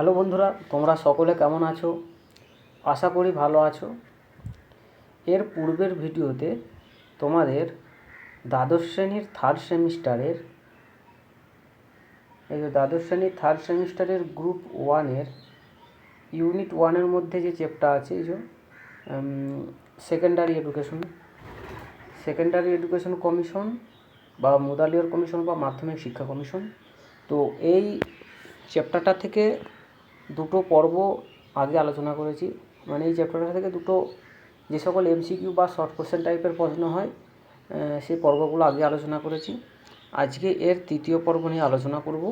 Hello বন্ধুরা, তোমরা সকলে কেমন আছো? আশা করি ভালো আছো। এর পূর্বের ভিডিওতে তোমাদের দ্বাদশ শ্রেণির থার্ড সেমিস্টারের, এই যে দ্বাদশ শ্রেণির থার্ড সেমিস্টারের গ্রুপ ওয়ানের ইউনিট ওয়ানের মধ্যে যে চ্যাপ্টার আছে, এই যে secondary education secondary education commission বা মুদালিয়র কমিশন বা মাধ্যমিক শিক্ষা কমিশন তো এই চ্যাপ্টারটা থেকে দুটো পর্ব আগে আলোচনা করেছি। মানে এই চ্যাপ্টারটা থেকে দুটো যে সকল এমসিকিউ বা শর্ট কোশ্চেন টাইপের প্রশ্ন হয় সেই পর্বগুলো আগে আলোচনা করেছি। আজকে এর তৃতীয় পর্ব নিয়ে আলোচনা করব।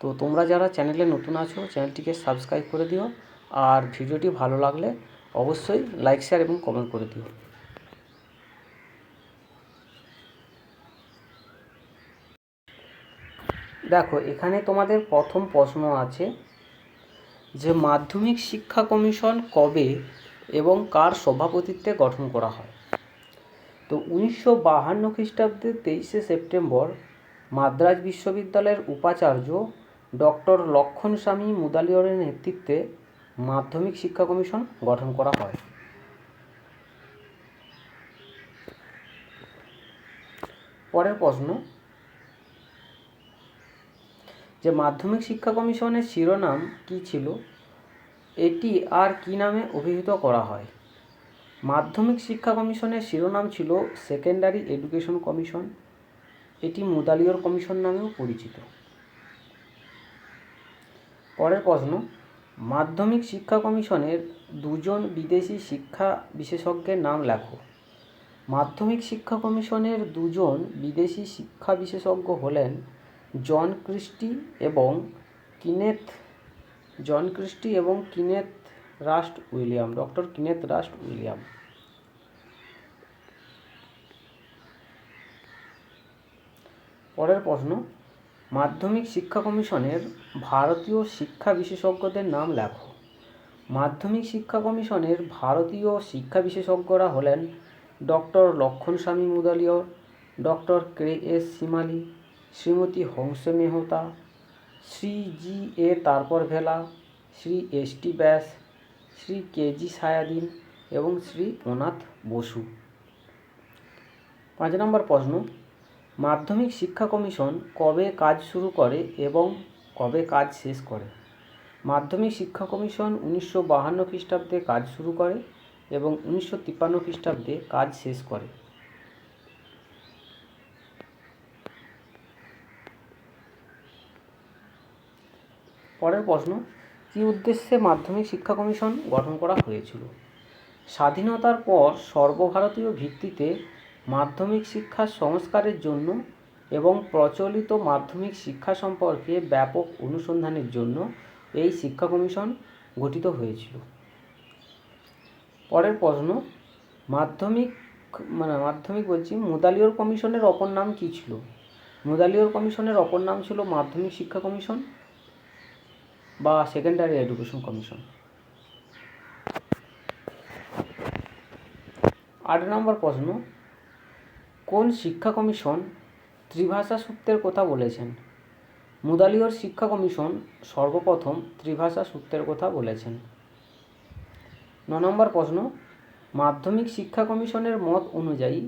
তো তোমরা যারা চ্যানেলে নতুন আছো চ্যানেলটিকে সাবস্ক্রাইব করে দিও। আর ভিডিওটি ভালো লাগলে অবশ্যই লাইক শেয়ার এবং কমেন্ট করে দিও। দেখো, এখানে তোমাদের প্রথম প্রশ্ন আছে যে মাধ্যমিক শিক্ষা কমিশন কবে এবং কার সভাপতিত্বে গঠন করা হয়। তো উনিশশো বাহান্ন খ্রিস্টাব্দে তেইশে সেপ্টেম্বর মাদ্রাজ বিশ্ববিদ্যালয়ের উপাচার্য ডক্টর লক্ষণ স্বামী মুদালিয়রের নেতৃত্বে মাধ্যমিক শিক্ষা কমিশন গঠন করা হয়। পরের প্রশ্ন যে মাধ্যমিক শিক্ষা কমিশনের শিরোনাম কী ছিল? এটি আর কী নামে অভিহিত করা হয়? মাধ্যমিক শিক্ষা কমিশনের শিরোনাম ছিল সেকেন্ডারি এডুকেশন কমিশন। এটি মুদালিয়র কমিশন নামেও পরিচিত। পরের প্রশ্ন, মাধ্যমিক শিক্ষা কমিশনের দুজন বিদেশি শিক্ষা বিশেষজ্ঞের নাম লেখো। মাধ্যমিক শিক্ষা কমিশনের দুজন বিদেশি শিক্ষা বিশেষজ্ঞ হলেন জন ক্রিস্টি এবং কিনেথ, জন ক্রিস্টি এবং Kenneth Rust William, doctor Kenneth Rust William. পরের প্রশ্ন, মাধ্যমিক শিক্ষা কমিশনের ভারতীয় শিক্ষা বিশেষজ্ঞদের নাম লেখো। মাধ্যমিক শিক্ষা কমিশনের ভারতীয় শিক্ষা বিশেষজ্ঞরা হলেন doctor Lakshman Swami Mudaliar doctor K S Simali Shrimati Hansa Mehta Shri জি এ তারপর ভেলা, শ্রী এস টি ব্যাস, শ্রী কে জি সায়াদিন এবং শ্রী অনাথ বসু। পাঁচ নম্বর প্রশ্ন, মাধ্যমিক শিক্ষা কমিশন কবে কাজ শুরু করে এবং কবে কাজ শেষ করে? মাধ্যমিক শিক্ষা কমিশন উনিশশো বাহান্ন খ্রিস্টাব্দে কাজ শুরু করে এবং উনিশশো তিপ্পান্ন খ্রিস্টাব্দে কাজ শেষ করে। পরের প্রশ্ন, কী উদ্দেশ্যে মাধ্যমিক শিক্ষা কমিশন গঠন করা হয়েছিল? স্বাধীনতার পর সর্বভারতীয় ভিত্তিতে মাধ্যমিক শিক্ষার সংস্কারের জন্য এবং প্রচলিত মাধ্যমিক শিক্ষা সম্পর্কে ব্যাপক অনুসন্ধানের জন্য এই শিক্ষা কমিশন গঠিত হয়েছিল। পরের প্রশ্ন, মাধ্যমিক মানে মাধ্যমিক বলছি, মুদালিয়র কমিশনের অপর নাম কী ছিল? মুদালিয়র কমিশনের অপর নাম ছিল মাধ্যমিক শিক্ষা কমিশন। বা সেকেন্ডারি এডুকেশন কমিশন আট নম্বর প্রশ্ন, কোন শিক্ষা কমিশন ত্রিভাষা সূত্রের কথা বলেছেন? মুদালিয়র শিক্ষা কমিশন সর্বপ্রথম ত্রিভাষা সূত্রের কথা বলেছেন। ন নম্বর প্রশ্ন, মাধ্যমিক শিক্ষা কমিশনের মত অনুযায়ী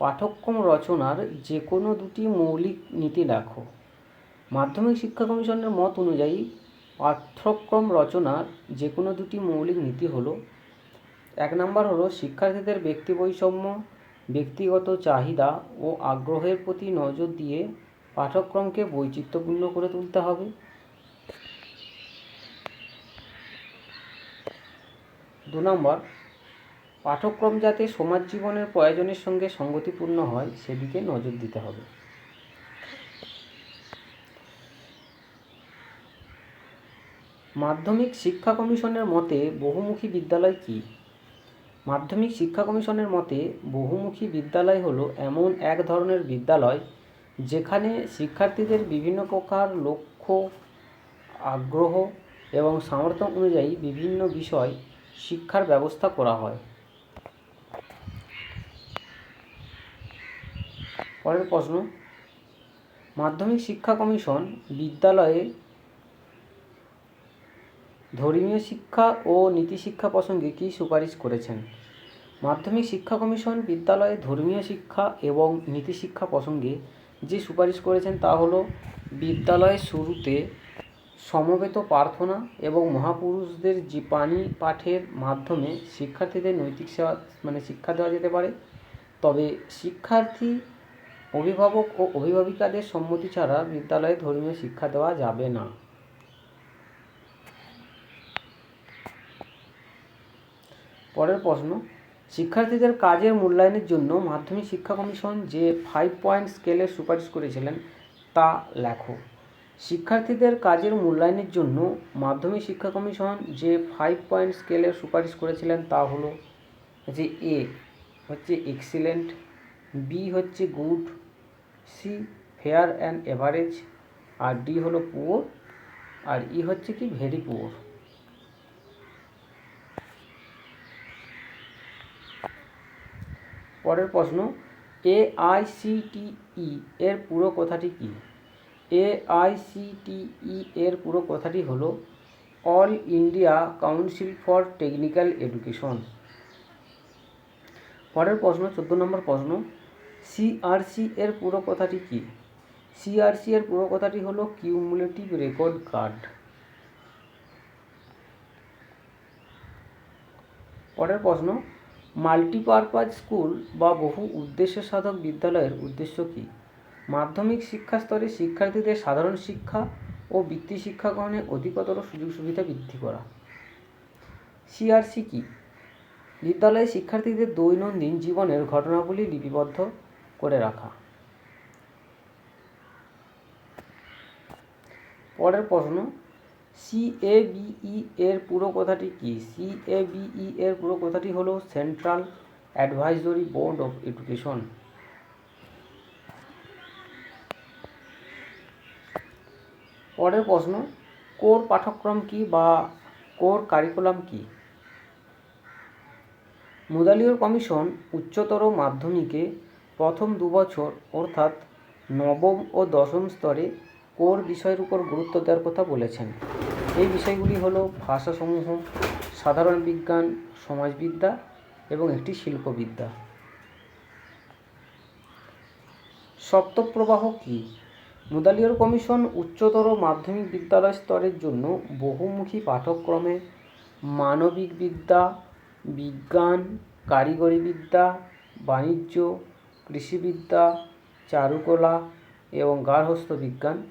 পাঠ্যক্রম রচনার যে কোনো দুটি মৌলিক নীতি লেখো মাধ্যমিক শিক্ষা কমিশনের মত অনুযায়ী পাঠ্যক্রম রচনার যে কোনো দুটি মৌলিক নীতি হলো, এক নম্বর হলো শিক্ষার্থীদের ব্যক্তি বৈষম্য ব্যক্তিগত চাহিদা ও আগ্রহের প্রতি নজর দিয়ে পাঠ্যক্রমকে বৈচিত্র্যপূর্ণ করে তুলতে হবে। দু নম্বর, পাঠ্যক্রম যাতে সমাজ জীবনের প্রয়োজনের সঙ্গে সঙ্গতিপূর্ণ হয়, সেদিকে নজর দিতে হবে। মাধ্যমিক শিক্ষা কমিশনের মতে বহুমুখী বিদ্যালয় কী? মাধ্যমিক শিক্ষা কমিশনের মতে বহুমুখী বিদ্যালয় হলো এমন এক ধরনের বিদ্যালয় যেখানে শিক্ষার্থীদের বিভিন্ন প্রকার লক্ষ্য, আগ্রহ এবং সামর্থ্য অনুযায়ী বিভিন্ন বিষয় শিক্ষার ব্যবস্থা করা হয়। পরের প্রশ্ন। মাধ্যমিক শিক্ষা কমিশন বিদ্যালয়ে ধর্মীয় শিক্ষা ও নীতিশিক্ষা প্রসঙ্গে কী সুপারিশ করেছেন? মাধ্যমিক শিক্ষা কমিশন বিদ্যালয়ে ধর্মীয় শিক্ষা এবং নীতিশিক্ষা প্রসঙ্গে যে সুপারিশ করেছেন তা হলো, বিদ্যালয়ের শুরুতে সমবেত প্রার্থনা এবং মহাপুরুষদের জীবানী পাঠের মাধ্যমে শিক্ষার্থীদের নৈতিক সেবা মানে শিক্ষা দেওয়া যেতে পারে। তবে শিক্ষার্থী, অভিভাবক ও অভিভাবিকাদের সম্মতি ছাড়া বিদ্যালয়ে ধর্মীয় শিক্ষা দেওয়া যাবে না। পরের প্রশ্ন, শিক্ষার্থীদের কাজের মূল্যায়নের জন্য মাধ্যমিক শিক্ষা কমিশন যে ফাইভ পয়েন্ট স্কেলের সুপারিশ করেছিলেন, তা লেখো। শিক্ষার্থীদের কাজের মূল্যায়নের জন্য মাধ্যমিক শিক্ষা কমিশন যে ফাইভ পয়েন্ট স্কেলের সুপারিশ করেছিলেন, তা হলো যে এ হচ্ছে এক্সিলেন্ট বি হচ্ছে good C fair and average R D হলো পুয়ার আর ই হচ্ছে কি ভেরি পুয়ার পরের প্রশ্ন, এ আই সি টি ই এর পুরো কথাটি কি? এ আই সি টি ই এর পুরো কথাটি হলো, All India Council for Technical Education. পরের প্রশ্ন, চোদ্দ নম্বর প্রশ্ন সিআরসি এর পুরো কথাটি কি? সিআরসি এর পুরো কথাটি হলো কিউমুলেটিভ রেকর্ড কার্ড। পরের প্রশ্ন মাল্টিপারপাজ স্কুল বা বহু উদ্দেশ্য সাধক বিদ্যালয়ের উদ্দেশ্য কী? মাধ্যমিক শিক্ষা স্তরে শিক্ষার্থীদের সাধারণ শিক্ষা ও বৃত্তি শিক্ষা গ্রহণে অধিকতর সুযোগ সুবিধা বৃদ্ধি করা। সিআরসি কি? বিদ্যালয়ে শিক্ষার্থীদের দৈনন্দিন জীবনের ঘটনাবলী লিপিবদ্ধ করে রাখা। পরের প্রশ্ন সিএবিই এর পুরো কথাটি কি? সিএবিই এর পুরো কথাটি হলো Central Advisory Board of Education পরের প্রশ্ন, কোর পাঠ্যক্রম কি বা কোর কারিকুলাম কি? মুদালিয়র কমিশন উচ্চতর মাধ্যমিকে প্রথম দুবছর অর্থাৎ নবম ও দশম স্তরে কোর বিষয়ের উপর গুরুত্ব দেওয়ার কথা বলেছেন। এই বিষয়গুলি হলো ভাষাসমূহ, সাধারণ বিজ্ঞান, সমাজবিদ্যা এবং একটি শিল্পবিদ্যা। সপ্তপ্রবাহ কী? মুদালিয়র কমিশন উচ্চতর মাধ্যমিক বিদ্যালয় স্তরের জন্য বহুমুখী পাঠ্যক্রমে মানবিক বিদ্যা, বিজ্ঞান, কারিগরি বিদ্যা, বাণিজ্য, কৃষিবিদ্যা, চারুকলা এবং গার্হস্থ্য বিজ্ঞান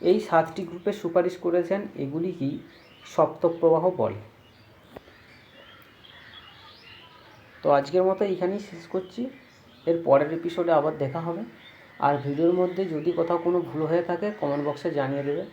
এই সাতটি গ্রুপের সুপারিশ করেছেন, এগুলি কি সপ্তপ্রবাহ বলে তো আজকের মতো এইখানেই শেষ করছি। এর পরের এপিসোডে আবার দেখা হবে। আর ভিডিওর মধ্যে যদি কোথাও কোনো ভুল হয়ে থাকে কমেন্ট বক্সে জানিয়ে দেবে।